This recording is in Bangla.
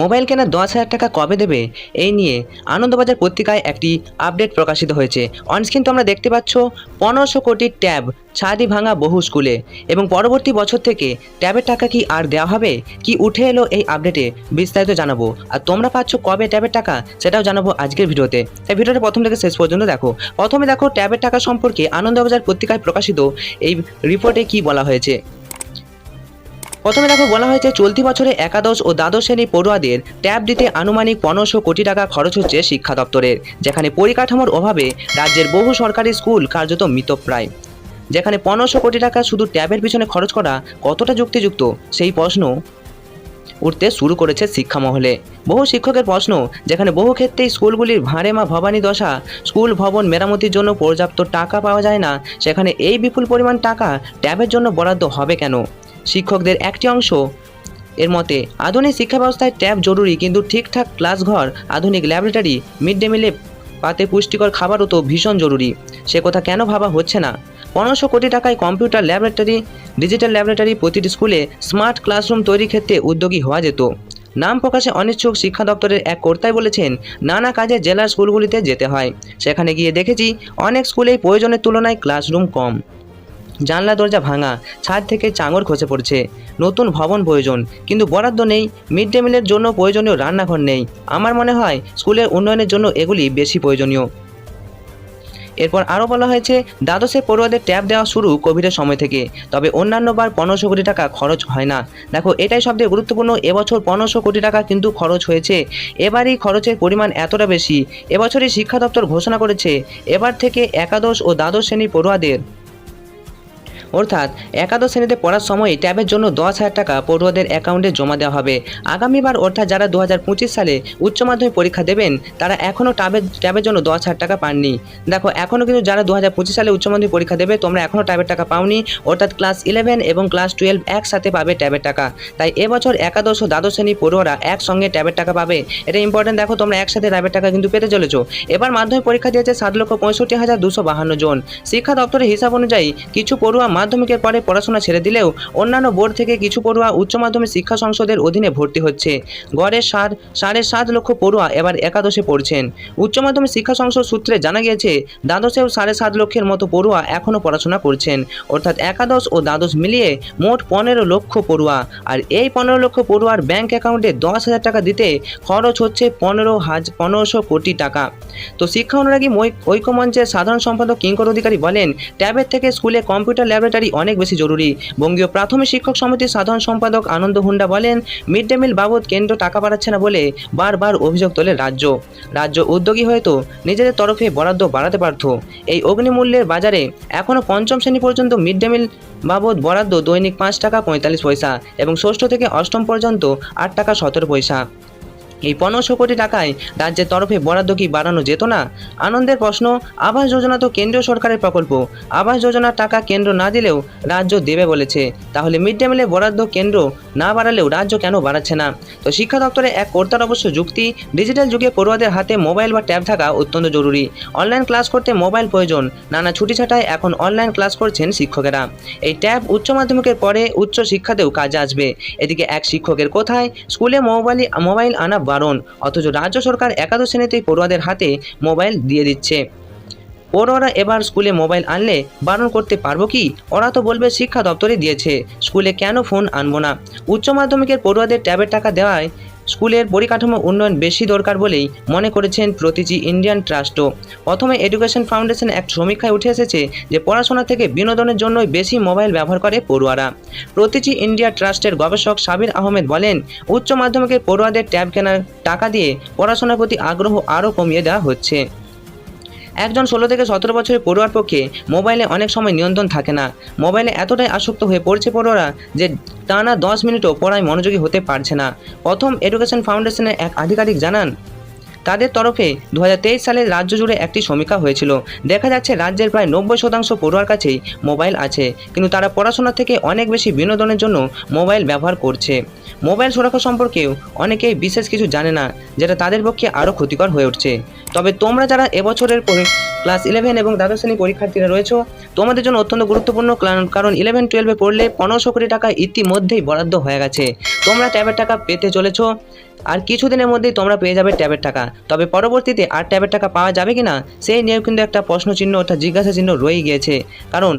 মোবাইল কেনার দশ হাজার টাকা কবে দেবে? এই নিয়ে আনন্দবাজার পত্রিকায় একটি আপডেট প্রকাশিত হয়েছে। অনস্ক্রিন তোমরা দেখতে পাচ্ছ পনেরোশো কোটির ট্যাব ছাদি ভাঙা বহু স্কুলে। এবং পরবর্তী বছর থেকে ট্যাবের টাকা কি আর দেওয়া হবে? কি উঠে এলো এই আপডেটে বিস্তারিত জানাব। আর তোমরা পাচ্ছ কবে ট্যাবের টাকা? সেটাও জানাব আজকের ভিডিওতে। তাই ভিডিওটা প্রথম থেকে শেষ পর্যন্ত দেখো। প্রথমে দেখো ট্যাবের টাকা সম্পর্কে আনন্দবাজার পত্রিকায় প্রকাশিত এই রিপোর্টে কি বলা হয়েছে। প্রথমে দেখো, বলা হয়েছে চলতি বছরে একাদশ ও দ্বাদশ শ্রেণি পড়ুয়াদের ট্যাব দিতে আনুমানিক পনেরোশো কোটি টাকা খরচ হচ্ছে শিক্ষা দপ্তরের, যেখানে পরিকাঠামোর অভাবে রাজ্যের বহু সরকারি স্কুল কার্যত মৃতপ্রায়। যেখানে পনেরোশো কোটি টাকা শুধু ট্যাবের পিছনে খরচ করা কতটা যুক্তিযুক্ত, সেই প্রশ্ন উঠতে শুরু করেছে শিক্ষা মহলে বহু শিক্ষকের প্রশ্ন, যেখানে বহু ক্ষেত্রেই স্কুলগুলির ভাঁড়ে মা ভবানী দশা, স্কুল ভবন মেরামতির জন্য পর্যাপ্ত টাকা পাওয়া যায় না, সেখানে এই বিপুল পরিমাণ টাকা ট্যাবের জন্য বরাদ্দ হবে কেন? শিক্ষকদের একটি অংশ। এর মতে, আধুনিক শিক্ষা ব্যবস্থায় ট্যাব জরুরি কিন্তু ঠিকঠাক ক্লাসঘর, আধুনিক ল্যাবরেটরি মিড ডে মিলে পাতে পুষ্টিকর খাবারও তো ভীষণ জরুরি। সে কথা কেন ভাবা হচ্ছে না? পনেরোশো কোটি টাকায় কম্পিউটার ল্যাবরেটরি, ডিজিটাল ল্যাবরেটরি প্রতিটি স্কুলে স্মার্ট ক্লাসরুম তৈরির ক্ষেত্রে উদ্যোগী হওয়া যেত। নাম প্রকাশে অনিচ্ছুক শিক্ষা দপ্তরের এক কর্তাই বলেছেন, নানা কাজে জেলার স্কুলগুলিতে যেতে হয়। সেখানে গিয়ে দেখেছি, অনেক স্কুলেই প্রয়োজনের তুলনায় ক্লাসরুম কম। জানলা দরজা ভাঙা, ছাদ থেকে চাঙর খসে পড়ছে। নতুন ভবন প্রয়োজন, কিন্তু বরাদ্দ নেই, মিড ডে মিলের জন্য প্রয়োজনীয় রান্নাঘর নেই। আমার মনে হয় স্কুলের উন্নয়নের জন্য এগুলি বেশি প্রয়োজনীয়। এরপর আরও বলা হয়েছে, দ্বাদশে পড়ুয়াদের ট্যাব দেওয়া শুরু কোভিডের সময় থেকে। তবে অন্যান্যবার পনেরোশো কোটি টাকা খরচ হয় না। দেখো, এটাই সবথেকে গুরুত্বপূর্ণ, এবছর পনেরোশো কোটি টাকা কিন্তু খরচ হয়েছে। এবারই খরচের পরিমাণ এতটা বেশি। এবছরই শিক্ষা দপ্তর ঘোষণা করেছে, এবার থেকে একাদশ ও দ্বাদশ শ্রেণি পড়ুয়াদের অর্থাৎ একাদশ শ্রেণীতে পড়ার সময় ট্যাবের জন্য দশ হাজার টাকা পড়ুয়াদের অ্যাকাউন্টে জমা দেওয়া হবে। আগামীবার অর্থাৎ যারা দু হাজার পঁচিশ সালে উচ্চ মাধ্যমিক পরীক্ষা দেবেন, তারা এখনও ট্যাবের ট্যাবের জন্য দশ হাজার টাকা পাননি। দেখো, এখনও কিন্তু যারা দু হাজার পঁচিশ সালে উচ্চ মাধ্যমিক পরীক্ষা দেবে, তোমরা এখনও ট্যাবের টাকা পাওনি। অর্থাৎ ক্লাস ইলেভেন এবং ক্লাস টুয়েলভ একসাথে পাবে ট্যাবের টাকা। তাই এবছর একাদশ ও দ্বাদশ শ্রেণি পড়ুয়ারা একসঙ্গে ট্যাবের টাকা পাবে। এটা ইম্পর্টেন্ট দেখো, তোমরা একসাথে ট্যাবের টাকা কিন্তু পেতে চলেছো। এবার মাধ্যমিক পরীক্ষা দিয়েছে সাত লক্ষ পঁয়ষট্টি হাজার দুশো বাহান্ন জন। শিক্ষা দপ্তরের হিসাব অনুযায়ী কিছু পড়ুয়া মাধ্যমিকের পরে পড়াশোনা ছেড়ে দিলেও অন্যান্য বোর্ড থেকে কিছু পড়ুয়া উচ্চ মাধ্যমিক শিক্ষা সংসদের অধীনে ভর্তি হচ্ছে। গড়ে সাত সাড়ে সাত লক্ষ পড়ুয়া এবার একাদশে পড়ছেন। উচ্চ মাধ্যমিক শিক্ষা সংসদ সূত্রে জানা গিয়েছে, দ্বাদশেও সাড়ে সাত লক্ষের মতো পড়ুয়া এখনও পড়াশোনা করছেন। অর্থাৎ একাদশ ও দ্বাদশ মিলিয়ে মোট পনেরো লক্ষ পড়ুয়া। আর এই পনেরো লক্ষ পড়ুয়ার ব্যাংক অ্যাকাউন্টে দশ হাজার টাকা দিতে খরচ হচ্ছে পনেরো হাজ, পনেরোশো কোটি টাকা। তো শিক্ষা অনুরাগী ঐক্যমঞ্চের সাধারণ সম্পাদক কিঙ্কর অধিকারী বলেন, ট্যাবের থেকে স্কুলে কম্পিউটার ল্যাবরেটরি অনেক বেশি জরুরি। বঙ্গীয় প্রাথমিক শিক্ষক সমিতির সাধারণ সম্পাদক আনন্দ হুন্ডা বলেন, মিড ডে মিল বাবদ কেন্দ্র টাকা বাড়াচ্ছে না বলে বারবার অভিযোগ তোলে রাজ্য। রাজ্য উদ্যোগী হয়তো নিজেদের তরফে বরাদ্দ বাড়াতে পারত। এই অগ্নিমূল্যের বাজারে এখনও পঞ্চম শ্রেণি পর্যন্ত মিড ডে মিল বাবদ বরাদ্দ দৈনিক পাঁচ টাকা পঁয়তাল্লিশ পয়সা এবং ষষ্ঠ থেকে অষ্টম পর্যন্ত আট টাকা সতেরো পয়সা। এই পনেরোশো কোটি টাকায় রাজ্যের তরফে বরাদ্দ কি বাড়ানো যেত না? আনন্দের প্রশ্ন, আবাস যোজনা তো কেন্দ্রীয় সরকারের প্রকল্প। আবাস যোজনার টাকা কেন্দ্র না দিলেও রাজ্য দেবে বলেছে। তাহলে মিড ডে মিলে বরাদ্দ কেন্দ্র না বাড়ালেও রাজ্য কেন বাড়াচ্ছে না? তো শিক্ষা দপ্তরে এক কর্তার অবশ্য যুক্তি, ডিজিটাল যুগে পড়ুয়াদের হাতে মোবাইল বা ট্যাব থাকা অত্যন্ত জরুরি। অনলাইন ক্লাস করতে মোবাইল প্রয়োজন। নানা ছুটি ছাটায় এখন অনলাইন ক্লাস করছেন শিক্ষকেরা। এই ট্যাব উচ্চ মাধ্যমিকের পরে উচ্চ শিক্ষাতেও কাজে আসবে। এদিকে এক শিক্ষকের কোথায়, স্কুলে মোবাইল মোবাইল আনা বারণ অথচ রাজ্য সরকার একাদশ শ্রেণীতেই পড়ুয়াদের হাতে মোবাইল দিয়ে দিচ্ছে। পড়ুয়ারা এবার স্কুলে মোবাইল আনলে বারণ করতে পারব কি? ওরা তো বলবে শিক্ষা দপ্তরে দিয়েছে, স্কুলে কেন ফোন আনব না? উচ্চ মাধ্যমিকের পড়ুয়াদের ট্যাবের টাকা দেওয়ায় স্কুলের পরিকাঠামো উন্নয়ন বেশি দরকার বলেই মনে করেছেন প্রতিটি ইন্ডিয়ান ট্রাস্টও। প্রথমে এডুকেশন ফাউন্ডেশন এক সমীক্ষায় উঠে এসেছে যে পড়াশোনা থেকে বিনোদনের জন্যই বেশি মোবাইল ব্যবহার করে পড়ুয়ারা। প্রতিটি ইন্ডিয়া ট্রাস্টের গবেষক সাবির আহমেদ বলেন, উচ্চ মাধ্যমিকের পড়ুয়াদের ট্যাব কেনার টাকা দিয়ে পড়াশোনার প্রতি আগ্রহ আরও কমিয়ে দেওয়া হচ্ছে। একজন ষোলো থেকে সতেরো বছরের পড়ুয়ার পক্ষে মোবাইলে অনেক সময় নিয়ন্ত্রণ থাকে না। মোবাইলে এতটাই আসক্ত হয়ে পড়ছে পড়ুয়ারা যে টানা দশ মিনিটও পড়ায় মনোযোগী হতে পারছে না। প্রথম এডুকেশন ফাউন্ডেশনের এক আধিকারিক জানান তাদের তরফে দু সালে রাজ্য জুড়ে একটি সমীক্ষা হয়েছিল। দেখা যাচ্ছে রাজ্যের প্রায় নব্বই শতাংশ পড়ুয়ার কাছেই মোবাইল আছে, কিন্তু তারা পড়াশোনা থেকে অনেক বেশি বিনোদনের জন্য মোবাইল ব্যবহার করছে। মোবাইল সুরক্ষা সম্পর্কেও অনেকেই বিশেষ কিছু জানে না, যেটা তাদের পক্ষে আরও ক্ষতিকর হয়ে উঠছে। তবে তোমরা যারা এবছরের পরি- ক্লাস ইলেভেন এবং দ্বাদশ শ্রেণি পরীক্ষার্থীরা রয়েছে। তোমাদের জন্য অত্যন্ত গুরুত্বপূর্ণ কারণ- কারণ ইলেভেন টুয়েলভে পড়লে পনেরোশো কোটি টাকা ইতিমধ্যেই বরাদ্দ হয়ে গেছে। তোমরা ট্যাবের টাকা পেতে চলেছ। আর কিছুদিনের মধ্যেই তোমরা পেয়ে যাবে ট্যাবের টাকা। তবে পরবর্তীতে আর ট্যাবের টাকা পাওয়া যাবে কি না সেই নিয়েও কিন্তু একটা প্রশ্ন চিহ্ন অর্থাৎ জিজ্ঞাসা চিহ্ন রয়ে গিয়েছে। কারণ